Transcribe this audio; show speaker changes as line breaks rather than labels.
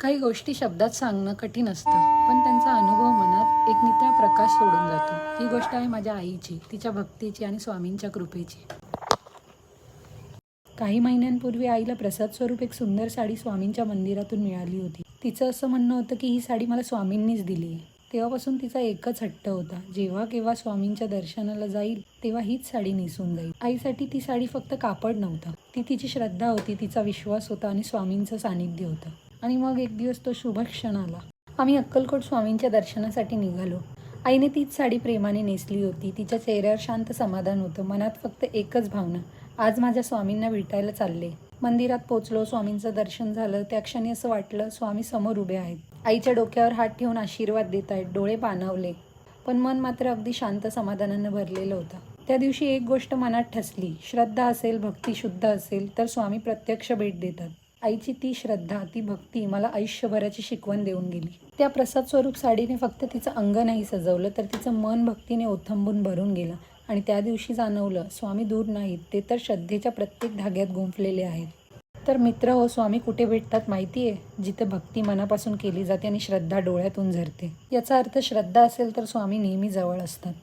काही गोष्टी शब्दात सांगणं कठीण असतं पण त्यांचा अनुभव मनात एक नित्या प्रकाश सोडून जातो. ही गोष्ट आहे माझ्या आईची तिच्या भक्तीची आणि स्वामींच्या कृपेची. काही महिन्यांपूर्वी आईला प्रसाद स्वरूप एक सुंदर साडी स्वामींच्या मंदिरातून मिळाली होती. तिचं असं म्हणणं होतं की ही साडी मला स्वामींनीच दिली. तेव्हापासून तिचा एकच हट्ट होता. जेव्हा केव्हा स्वामींच्या दर्शनाला जाईल तेव्हा हीच साडी नेसून जाईल. आईसाठी ती साडी फक्त कापड नव्हतं. ती तिची श्रद्धा होती तिचा विश्वास होता आणि स्वामींचं सानिध्य होतं. आणि मग एक दिवस तो शुभ क्षण आला. आम्ही अक्कलकोट स्वामींच्या दर्शनासाठी निघालो. आईने तीच साडी प्रेमाने नेसली होती. तिच्या चेहऱ्यावर शांत समाधान होतं. मनात फक्त एकच भावना. आज माझ्या स्वामींना भेटायला चालले. मंदिरात पोचलो. स्वामींचं दर्शन झालं. त्या क्षणी असं वाटलं स्वामी समोर उभे आहेत. आईच्या डोक्यावर हात ठेवून आशीर्वाद देत आहेत. डोळे पाणावले पण मन मात्र अगदी शांत समाधानानं भरलेलं होतं. त्या दिवशी एक गोष्ट मनात ठसली. श्रद्धा असेल भक्ती शुद्ध असेल तर स्वामी प्रत्यक्ष भेट देतात. आईची ती श्रद्धा ती भक्ती मला आयुष्यभराची शिकवण देऊन गेली. त्या प्रसाद स्वरूप साडीने फक्त तिचं अंग नाही सजवलं तर तिचं मन भक्तीने ओथंबून भरून गेलं. आणि त्या दिवशी जाणवलं स्वामी दूर नाहीत ते तर श्रद्धेच्या प्रत्येक धाग्यात गुंफलेले आहेत. तर मित्र हो स्वामी कुठे भेटतात माहिती आहे? जिथे भक्ती मनापासून केली जाते आणि श्रद्धा डोळ्यातून झरते. याचा अर्थ श्रद्धा असेल तर स्वामी नेहमी जवळ असतात.